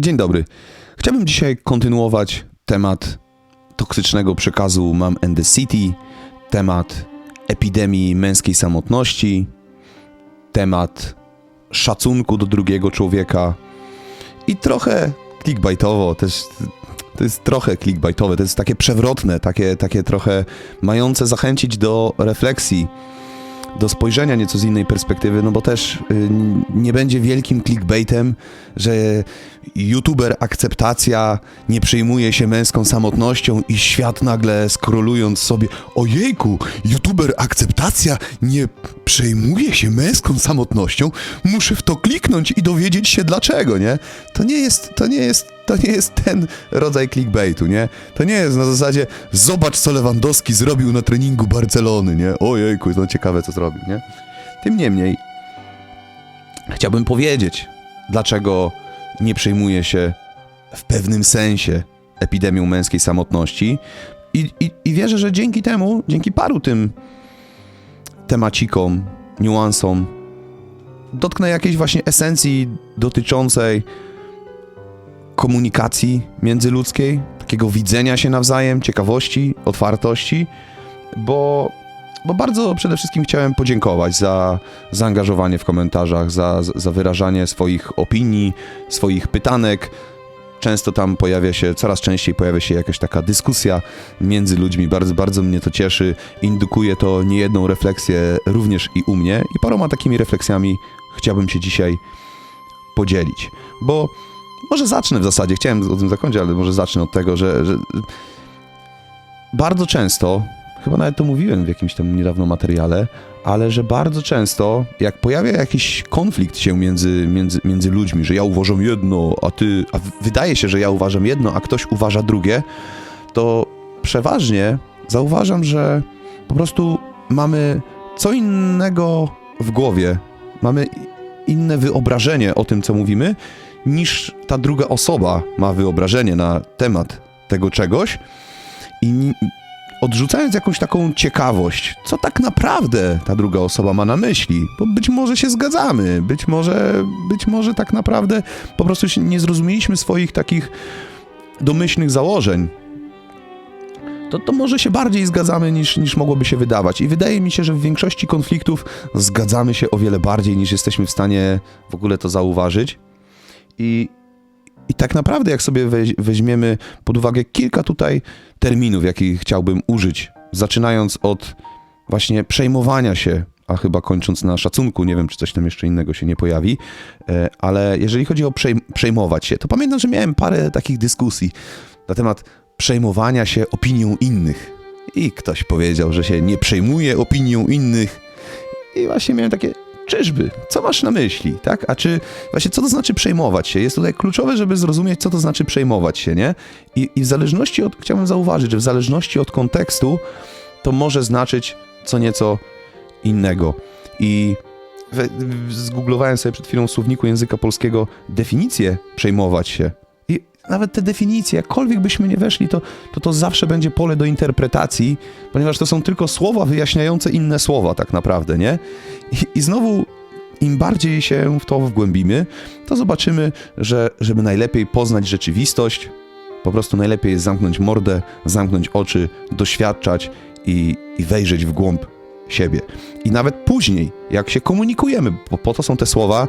Dzień dobry. Chciałbym dzisiaj kontynuować temat toksycznego przekazu Mam and the City, temat epidemii męskiej samotności, temat szacunku do drugiego człowieka i trochę clickbaitowo, też to jest trochę clickbaitowe, to jest takie przewrotne, takie, takie trochę mające zachęcić do refleksji, do spojrzenia nieco z innej perspektywy, no bo też y, nie będzie wielkim clickbaitem, że youtuber akceptacja nie przejmuje się męską samotnością i świat nagle skrolując sobie ojejku, youtuber akceptacja nie przejmuje się męską samotnością, muszę w to kliknąć i dowiedzieć się dlaczego, nie? To nie jest, to nie jest, to nie jest ten rodzaj clickbaitu, nie? To nie jest na zasadzie zobacz co Lewandowski zrobił na treningu Barcelony, nie? Ojejku, no ciekawe co zrobił, nie? Tym niemniej chciałbym powiedzieć, dlaczego nie przejmuje się w pewnym sensie epidemią męskiej samotności i, i, i wierzę, że dzięki temu, dzięki paru tym temacikom, niuansom, dotknę jakiejś właśnie esencji dotyczącej komunikacji międzyludzkiej, takiego widzenia się nawzajem, ciekawości, otwartości, bo, bo bardzo przede wszystkim chciałem podziękować za zaangażowanie w komentarzach, za, za wyrażanie swoich opinii, swoich pytanek. Często tam pojawia się, coraz częściej pojawia się jakaś taka dyskusja między ludźmi. Bardzo, bardzo mnie to cieszy. Indukuje to niejedną refleksję również i u mnie. I paroma takimi refleksjami chciałbym się dzisiaj podzielić. Bo może zacznę w zasadzie, chciałem o tym zakończyć, ale może zacznę od tego, że, że bardzo często, chyba nawet to mówiłem w jakimś tam niedawno materiale, ale że bardzo często, jak pojawia jakiś konflikt się między, między, między ludźmi, że ja uważam jedno, a ty, a wydaje się, że ja uważam jedno, a ktoś uważa drugie, to przeważnie zauważam, że po prostu mamy co innego w głowie, mamy inne wyobrażenie o tym, co mówimy, niż ta druga osoba ma wyobrażenie na temat tego czegoś. I odrzucając jakąś taką ciekawość, co tak naprawdę ta druga osoba ma na myśli, bo być może się zgadzamy, być może, być może tak naprawdę po prostu nie zrozumieliśmy swoich takich domyślnych założeń, to, to może się bardziej zgadzamy niż, niż mogłoby się wydawać. I wydaje mi się, że w większości konfliktów zgadzamy się o wiele bardziej niż jesteśmy w stanie w ogóle to zauważyć. I, i tak naprawdę, jak sobie weź, weźmiemy pod uwagę kilka tutaj terminów, jakich chciałbym użyć, zaczynając od właśnie przejmowania się, a chyba kończąc na szacunku, nie wiem, czy coś tam jeszcze innego się nie pojawi, e, ale jeżeli chodzi o przejm przejmować się, to pamiętam, że miałem parę takich dyskusji na temat przejmowania się opinią innych. I ktoś powiedział, że się nie przejmuje opinią innych. I właśnie miałem takie, czyżby? Co masz na myśli, tak? A czy właśnie co to znaczy przejmować się? Jest tutaj kluczowe, żeby zrozumieć, co to znaczy przejmować się, nie? I, i w zależności od, chciałbym zauważyć, że w zależności od kontekstu to może znaczyć co nieco innego. I zgooglowałem sobie przed chwilą w słowniku języka polskiego definicję przejmować się. Nawet te definicje, jakkolwiek byśmy nie weszli, to, to to zawsze będzie pole do interpretacji, ponieważ to są tylko słowa wyjaśniające inne słowa tak naprawdę, nie? I, i znowu im bardziej się w to wgłębimy, to zobaczymy, że żeby najlepiej poznać rzeczywistość, po prostu najlepiej jest zamknąć mordę, zamknąć oczy, doświadczać i, i wejrzeć w głąb siebie. I nawet później, jak się komunikujemy, bo po to są te słowa,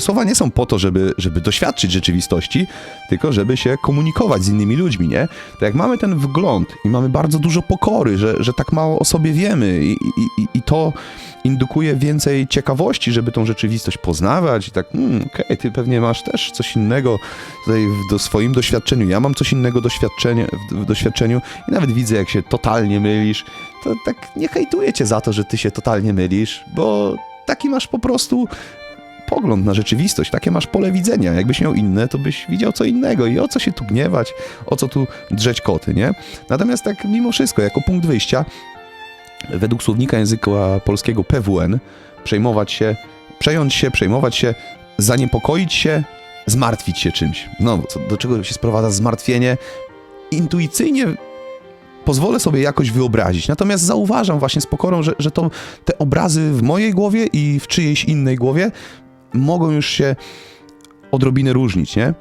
słowa nie są po to, żeby, żeby doświadczyć rzeczywistości, tylko żeby się komunikować z innymi ludźmi, nie? To jak mamy ten wgląd i mamy bardzo dużo pokory, że, że tak mało o sobie wiemy i, i, i to indukuje więcej ciekawości, żeby tą rzeczywistość poznawać i tak, hmm, okej, okay, ty pewnie masz też coś innego tutaj w do swoim doświadczeniu, ja mam coś innego doświadczenie, w, w doświadczeniu i nawet widzę, jak się totalnie mylisz, to tak nie hejtuję cię za to, że ty się totalnie mylisz, bo taki masz po prostu pogląd na rzeczywistość, takie masz pole widzenia. Jakbyś miał inne, to byś widział co innego i o co się tu gniewać, o co tu drzeć koty, nie? Natomiast tak mimo wszystko, jako punkt wyjścia, według słownika języka polskiego PWN, przejmować się, przejąć się, przejmować się, zaniepokoić się, zmartwić się czymś. Co, do czego się sprowadza zmartwienie? Intuicyjnie pozwolę sobie jakoś wyobrazić. Natomiast zauważam właśnie z pokorą, że, że to, te obrazy w mojej głowie i w czyjejś innej głowie mogą już się odrobinę różnić, nie?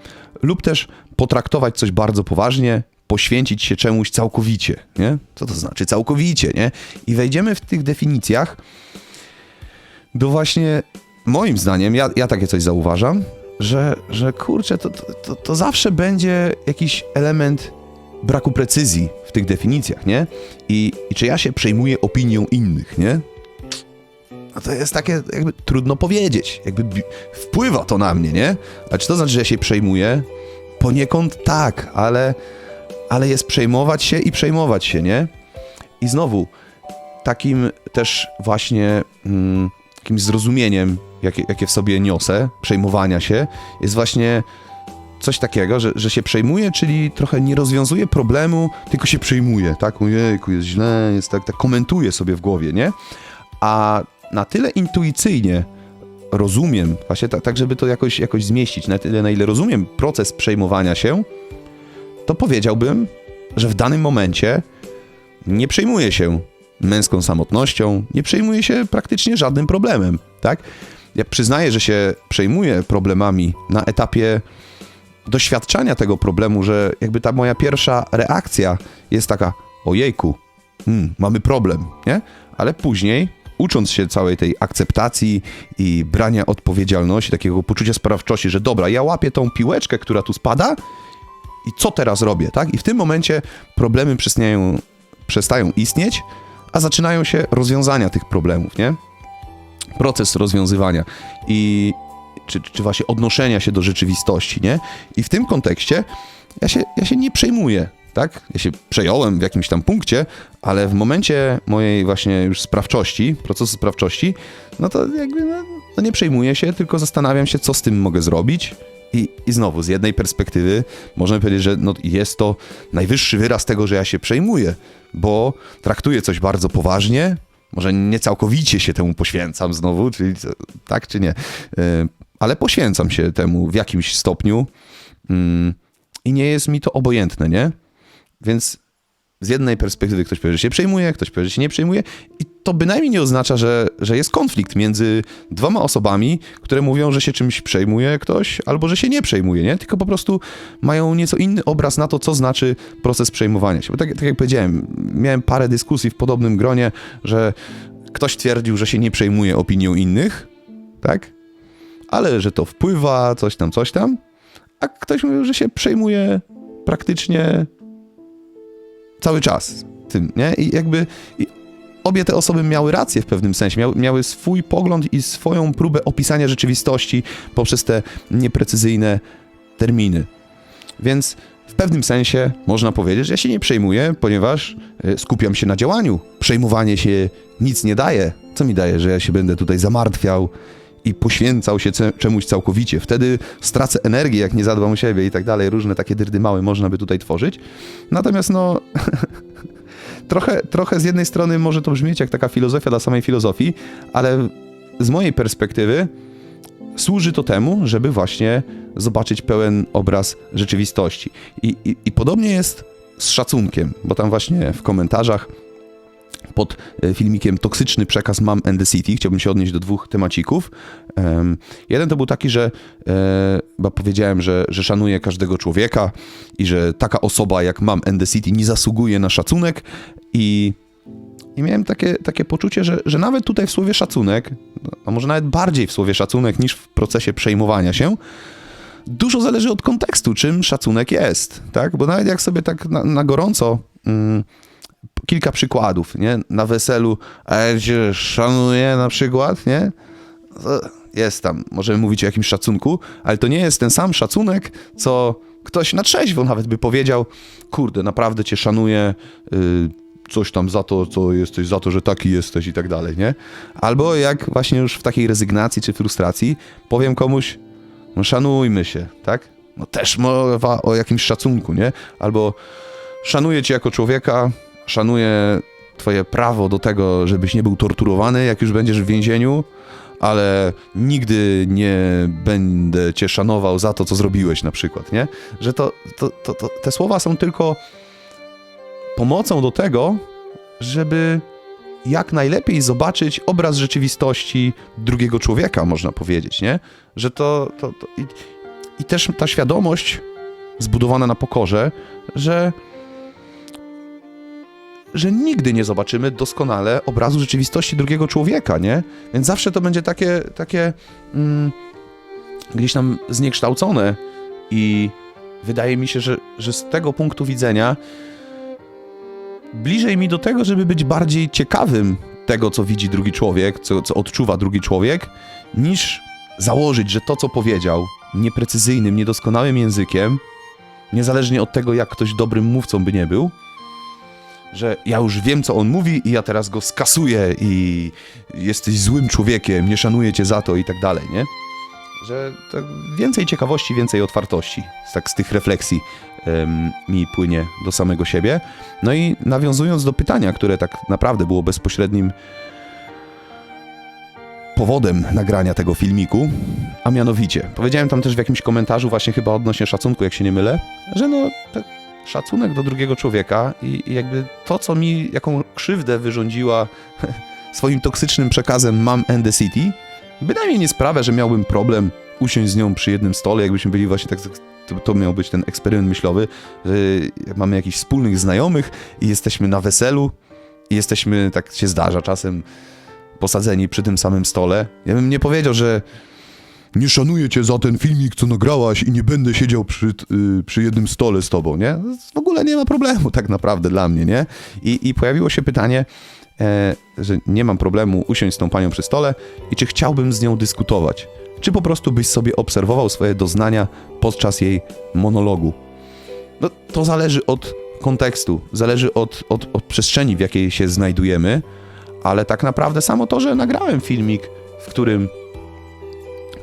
lub też potraktować coś bardzo poważnie, poświęcić się czemuś całkowicie, nie? Co to znaczy całkowicie, nie? I wejdziemy w tych definicjach do właśnie, moim zdaniem, ja, ja takie coś zauważam, że, że kurczę, to, to, to, zawsze będzie jakiś element braku precyzji w tych definicjach, nie? I, I czy ja się przejmuję opinią innych, nie? To jest takie, jakby trudno powiedzieć. Jakby wpływa to na mnie, nie? A czy to znaczy, że ja się przejmuję? Poniekąd tak, ale, ale jest przejmować się i przejmować się, nie? I znowu, takim też właśnie mm, takim zrozumieniem, jakie, jakie w sobie niosę, przejmowania się, jest właśnie coś takiego, że, że się przejmuje, czyli trochę nie rozwiązuje problemu, tylko się przejmuje, tak? Ojejku, jest źle, jest tak, tak komentuje sobie w głowie, nie? A na tyle intuicyjnie rozumiem, właśnie tak, tak żeby to jakoś, jakoś zmieścić, na tyle, na ile rozumiem proces przejmowania się, to powiedziałbym, że w danym momencie nie przejmuję się męską samotnością, nie przejmuję się praktycznie żadnym problemem, tak? Ja przyznaję, że się przejmuję problemami na etapie doświadczania tego problemu, że jakby ta moja pierwsza reakcja jest taka, ojejku, hmm, mamy problem, nie? Ale później, ucząc się całej tej akceptacji i brania odpowiedzialności, takiego poczucia sprawczości, że dobra, ja łapię tą piłeczkę, która tu spada i co teraz robię, tak? I w tym momencie problemy przestają, przestają istnieć, a zaczynają się rozwiązania tych problemów, nie? Proces rozwiązywania i czy, czy właśnie odnoszenia się do rzeczywistości, nie? I w tym kontekście ja się, ja się nie przejmuję, tak? Ja się przejąłem w jakimś tam punkcie, ale w momencie mojej właśnie już sprawczości, procesu sprawczości, no to jakby no, no nie przejmuję się, tylko zastanawiam się, co z tym mogę zrobić. I, I znowu, z jednej perspektywy możemy powiedzieć, że no, jest to najwyższy wyraz tego, że ja się przejmuję, bo traktuję coś bardzo poważnie, może nie całkowicie się temu poświęcam znowu, czyli tak czy nie, Yy, ale poświęcam się temu w jakimś stopniu mm, i nie jest mi to obojętne, nie? Więc z jednej perspektywy ktoś powie, że się przejmuje, ktoś powie, że się nie przejmuje i to bynajmniej nie oznacza, że, że jest konflikt między dwoma osobami, które mówią, że się czymś przejmuje ktoś albo że się nie przejmuje, nie? Tylko po prostu mają nieco inny obraz na to, co znaczy proces przejmowania się. Bo tak, tak jak powiedziałem, miałem parę dyskusji w podobnym gronie, że ktoś twierdził, że się nie przejmuje opinią innych, tak? Ale że to wpływa, coś tam, coś tam, a ktoś mówił, że się przejmuje praktycznie cały czas tym, nie? I jakby i obie te osoby miały rację w pewnym sensie, miały, miały swój pogląd i swoją próbę opisania rzeczywistości poprzez te nieprecyzyjne terminy. Więc w pewnym sensie można powiedzieć, że ja się nie przejmuję, ponieważ e, skupiam się na działaniu. Przejmowanie się nic nie daje. Co mi daje, że ja się będę tutaj zamartwiał i poświęcał się czemuś całkowicie. Wtedy stracę energię, jak nie zadbam o siebie i tak dalej. Różne takie dyrdymały można by tutaj tworzyć. Natomiast no... trochę, trochę z jednej strony może to brzmieć jak taka filozofia dla samej filozofii, ale z mojej perspektywy służy to temu, żeby właśnie zobaczyć pełen obraz rzeczywistości. I, i, I podobnie jest z szacunkiem, bo tam właśnie w komentarzach pod e, filmikiem Toksyczny przekaz Mam and the City chciałbym się odnieść do dwóch temacików. Em, jeden to był taki, że e, bo powiedziałem, że, że szanuję każdego człowieka i że taka osoba jak Mam and the City nie zasługuje na szacunek i i miałem takie, takie poczucie, że, że nawet tutaj w słowie szacunek, a może nawet bardziej w słowie szacunek niż w procesie przejmowania się, dużo zależy od kontekstu, czym szacunek jest, tak? Bo nawet jak sobie tak na, na gorąco mm, kilka przykładów, nie? Na weselu, a ja cię szanuję na przykład, nie? Jest tam, możemy mówić o jakimś szacunku, ale to nie jest ten sam szacunek, co ktoś na trzeźwo nawet by powiedział, kurde, naprawdę cię szanuję, y, coś tam za to, co jesteś, za to, że taki jesteś i tak dalej, nie? Albo jak właśnie już w takiej rezygnacji czy frustracji powiem komuś, no szanujmy się, tak? No też mowa o jakimś szacunku, nie? Albo szanuję cię jako człowieka, szanuję twoje prawo do tego, żebyś nie był torturowany, jak już będziesz w więzieniu, ale nigdy nie będę cię szanował za to, co zrobiłeś na przykład, nie? Że to, to, to, to te słowa są tylko pomocą do tego, żeby jak najlepiej zobaczyć obraz rzeczywistości drugiego człowieka, można powiedzieć, nie? Że to. to, to i, I też ta świadomość zbudowana na pokorze, że że nigdy nie zobaczymy doskonale obrazu rzeczywistości drugiego człowieka, nie? Więc zawsze to będzie takie, takie mm, gdzieś tam zniekształcone i wydaje mi się, że, że z tego punktu widzenia bliżej mi do tego, żeby być bardziej ciekawym tego, co widzi drugi człowiek, co, co odczuwa drugi człowiek, niż założyć, że to, co powiedział nieprecyzyjnym, niedoskonałym językiem, niezależnie od tego, jak ktoś dobrym mówcą by nie był, że ja już wiem, co on mówi i ja teraz go skasuję i jesteś złym człowiekiem, nie szanuję cię za to i tak dalej, nie? Że więcej ciekawości, więcej otwartości, tak z tych refleksji mi płynie do samego siebie. No i nawiązując do pytania, które tak naprawdę było bezpośrednim powodem nagrania tego filmiku, a mianowicie, powiedziałem tam też w jakimś komentarzu, właśnie chyba odnośnie szacunku, jak się nie mylę, że no, tak szacunek do drugiego człowieka i, i jakby to, co mi, jaką krzywdę wyrządziła swoim toksycznym przekazem Mam and the City, bynajmniej nie sprawia, że miałbym problem usiąść z nią przy jednym stole, jakbyśmy byli właśnie tak, to, to miał być ten eksperyment myślowy, że mamy jakichś wspólnych znajomych i jesteśmy na weselu i jesteśmy, tak się zdarza czasem, posadzeni przy tym samym stole. Ja bym nie powiedział, że nie szanuję cię za ten filmik, co nagrałaś i nie będę siedział przy, y, przy jednym stole z tobą, nie? W ogóle nie ma problemu tak naprawdę dla mnie, nie? I, i pojawiło się pytanie, e, że nie mam problemu usiąść z tą panią przy stole i czy chciałbym z nią dyskutować. Czy po prostu byś sobie obserwował swoje doznania podczas jej monologu. No, to zależy od kontekstu, zależy od, od, od przestrzeni, w jakiej się znajdujemy, ale tak naprawdę samo to, że nagrałem filmik, w którym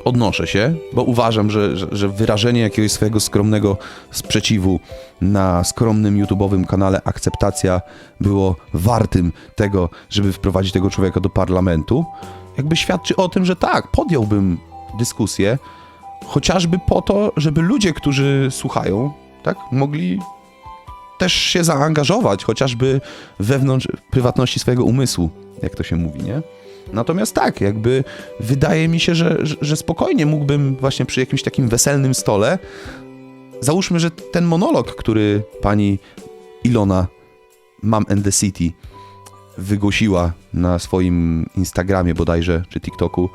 odnoszę się, bo uważam, że, że, że wyrażenie jakiegoś swojego skromnego sprzeciwu na skromnym YouTube'owym kanale Akceptacja było wartym tego, żeby wprowadzić tego człowieka do parlamentu, jakby świadczy o tym, że tak, podjąłbym dyskusję, chociażby po to, żeby ludzie, którzy słuchają, tak, mogli też się zaangażować, chociażby wewnątrz prywatności swojego umysłu, jak to się mówi, nie? Natomiast tak, jakby wydaje mi się, że, że, spokojnie mógłbym właśnie przy jakimś takim weselnym stole. Załóżmy, że ten monolog, który pani Ilona Mam and the City wygłosiła na swoim Instagramie bodajże, czy TikToku,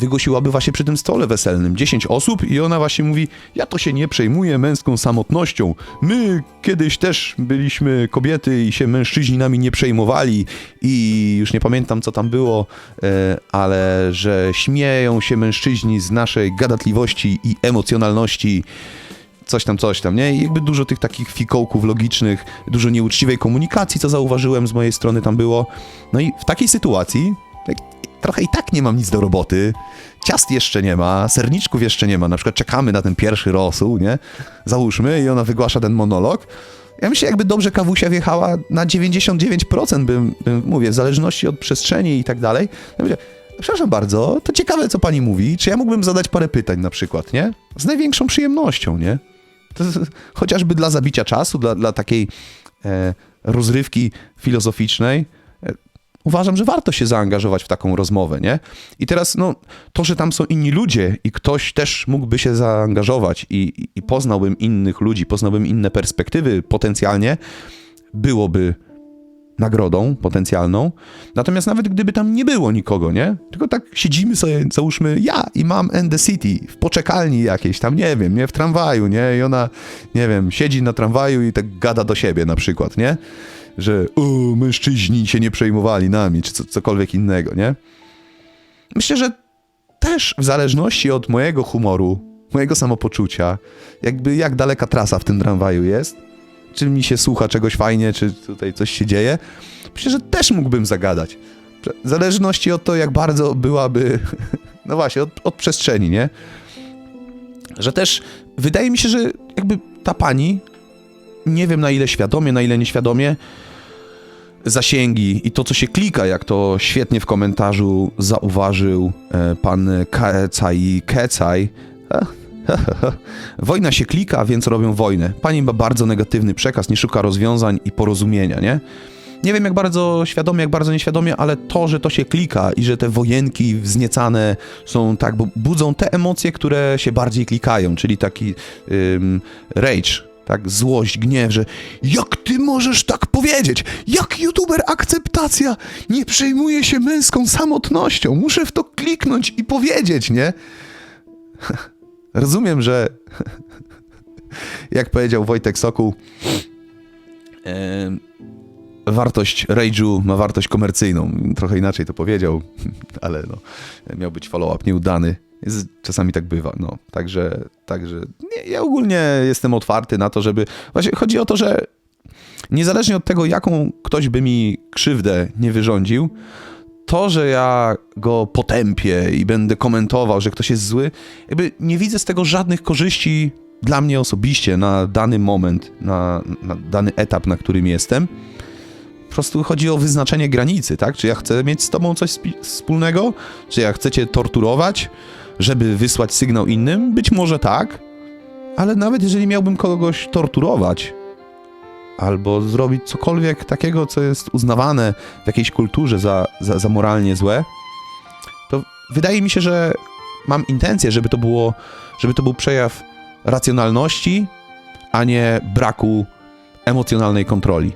wygłosiłaby właśnie przy tym stole weselnym 10 osób i ona właśnie mówi, ja to się nie przejmuję męską samotnością. My kiedyś też byliśmy kobiety i się mężczyźni nami nie przejmowali i już nie pamiętam co tam było, e, ale że śmieją się mężczyźni z naszej gadatliwości i emocjonalności coś tam, coś tam, nie? I jakby dużo tych takich fikołków logicznych, dużo nieuczciwej komunikacji, co zauważyłem z mojej strony tam było. No i w takiej sytuacji trochę i tak nie mam nic do roboty, ciast jeszcze nie ma, serniczków jeszcze nie ma, na przykład czekamy na ten pierwszy rosół, nie? Załóżmy i ona wygłasza ten monolog. Ja myślę, jakby dobrze kawusia wjechała na 99%, bym, bym mówię, w zależności od przestrzeni i tak dalej. Ja myślę, przepraszam bardzo, to ciekawe, co pani mówi, czy ja mógłbym zadać parę pytań na przykład, nie? Z największą przyjemnością, nie? To, chociażby dla zabicia czasu, dla, dla takiej e, rozrywki filozoficznej, uważam, że warto się zaangażować w taką rozmowę, nie? I teraz, no, to, że tam są inni ludzie i ktoś też mógłby się zaangażować i, i, poznałbym innych ludzi, poznałbym inne perspektywy potencjalnie, byłoby nagrodą potencjalną. Natomiast nawet gdyby tam nie było nikogo, nie? Tylko tak siedzimy sobie, załóżmy, ja i mam and the city w poczekalni jakiejś tam, nie wiem, nie? W tramwaju, nie? I ona, nie wiem, siedzi na tramwaju i tak gada do siebie na przykład, nie? Że o, mężczyźni się nie przejmowali nami, czy co, cokolwiek innego, nie? Myślę, że też w zależności od mojego humoru, mojego samopoczucia, jakby jak daleka trasa w tym tramwaju jest, czy mi się słucha czegoś fajnie, czy tutaj coś się dzieje, myślę, że też mógłbym zagadać. W zależności od to, jak bardzo byłaby, no właśnie, od, od przestrzeni, nie? Że też wydaje mi się, że jakby ta pani, nie wiem na ile świadomie, na ile nieświadomie, zasięgi i to, co się klika, jak to świetnie w komentarzu zauważył e, pan Kecaj Kecaj. Wojna się klika, więc robią wojnę. Pani ma bardzo negatywny przekaz, nie szuka rozwiązań i porozumienia, nie? nie wiem jak bardzo świadomie, jak bardzo nieświadomie, ale to, że to się klika i że te wojenki wzniecane są tak, bo budzą te emocje, które się bardziej klikają, czyli taki ym, rage, tak, złość, gniew, że jak ty możesz tak powiedzieć? Jak youtuber akceptacja nie przejmuje się męską samotnością? Muszę w to kliknąć i powiedzieć, nie? Rozumiem, że jak powiedział Wojtek Sokół, wartość rage'u ma wartość komercyjną. Trochę inaczej to powiedział, ale no, miał być follow-up nieudany. Czasami tak bywa, no. Także, także nie, ja ogólnie jestem otwarty na to, żeby... Właśnie chodzi o to, że niezależnie od tego, jaką ktoś by mi krzywdę nie wyrządził, to, że ja go potępię i będę komentował, że ktoś jest zły, jakby nie widzę z tego żadnych korzyści dla mnie osobiście na dany moment, na, na dany etap, na którym jestem. Po prostu chodzi o wyznaczenie granicy, tak? Czy ja chcę mieć z tobą coś wspólnego? Czy ja chcę cię torturować, żeby wysłać sygnał innym? Być może tak, ale nawet jeżeli miałbym kogoś torturować, albo zrobić cokolwiek takiego, co jest uznawane w jakiejś kulturze za, za, za moralnie złe, to wydaje mi się, że mam intencję, żeby to było, żeby to był przejaw racjonalności, a nie braku emocjonalnej kontroli.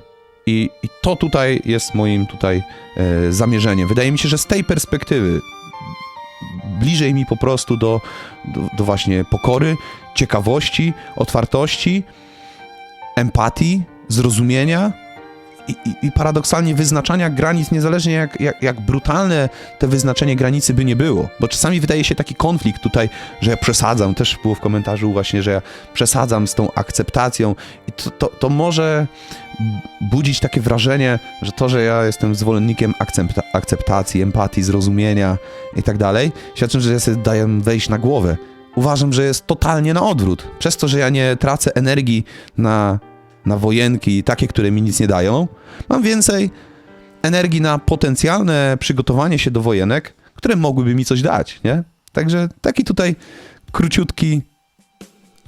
I, I to tutaj jest moim tutaj e, zamierzeniem. Wydaje mi się, że z tej perspektywy bliżej mi po prostu do, do, do właśnie pokory, ciekawości, otwartości, empatii, zrozumienia i, i, paradoksalnie wyznaczania granic, niezależnie jak, jak, jak brutalne te wyznaczenie granicy by nie było. Bo czasami wydaje się taki konflikt tutaj, że ja przesadzam, też było w komentarzu właśnie, że ja przesadzam z tą akceptacją i to, to, to może budzić takie wrażenie, że to, że ja jestem zwolennikiem akcepta akceptacji, empatii, zrozumienia i tak dalej, świadczy, że ja sobie daję wejść na głowę. Uważam, że jest totalnie na odwrót. Przez to, że ja nie tracę energii na, na wojenki, takie, które mi nic nie dają, mam więcej energii na potencjalne przygotowanie się do wojenek, które mogłyby mi coś dać, nie? Także taki tutaj króciutki,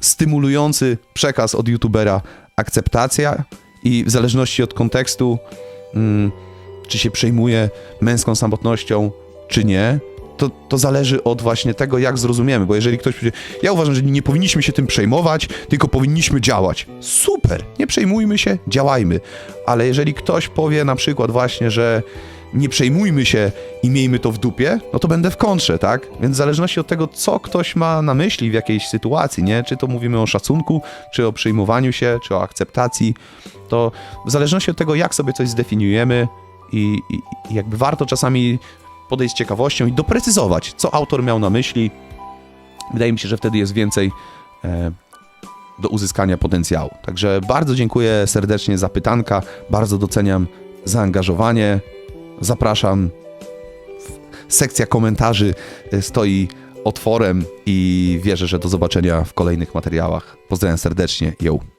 stymulujący przekaz od youtubera akceptacja i w zależności od kontekstu, mm, czy się przejmuje męską samotnością, czy nie, to, to zależy od właśnie tego, jak zrozumiemy, bo jeżeli ktoś powie, ja uważam, że nie powinniśmy się tym przejmować, tylko powinniśmy działać. Super, nie przejmujmy się, działajmy. Ale jeżeli ktoś powie na przykład właśnie, że nie przejmujmy się i miejmy to w dupie, no to będę w kontrze, tak? Więc w zależności od tego, co ktoś ma na myśli w jakiejś sytuacji, nie? Czy to mówimy o szacunku, czy o przejmowaniu się, czy o akceptacji, to w zależności od tego, jak sobie coś zdefiniujemy i, i, i jakby warto czasami podejść z ciekawością i doprecyzować, co autor miał na myśli. Wydaje mi się, że wtedy jest więcej e, do uzyskania potencjału. Także bardzo dziękuję serdecznie za pytanka, bardzo doceniam zaangażowanie. Zapraszam. Sekcja komentarzy e, stoi otworem i wierzę, że do zobaczenia w kolejnych materiałach. Pozdrawiam serdecznie. Yo.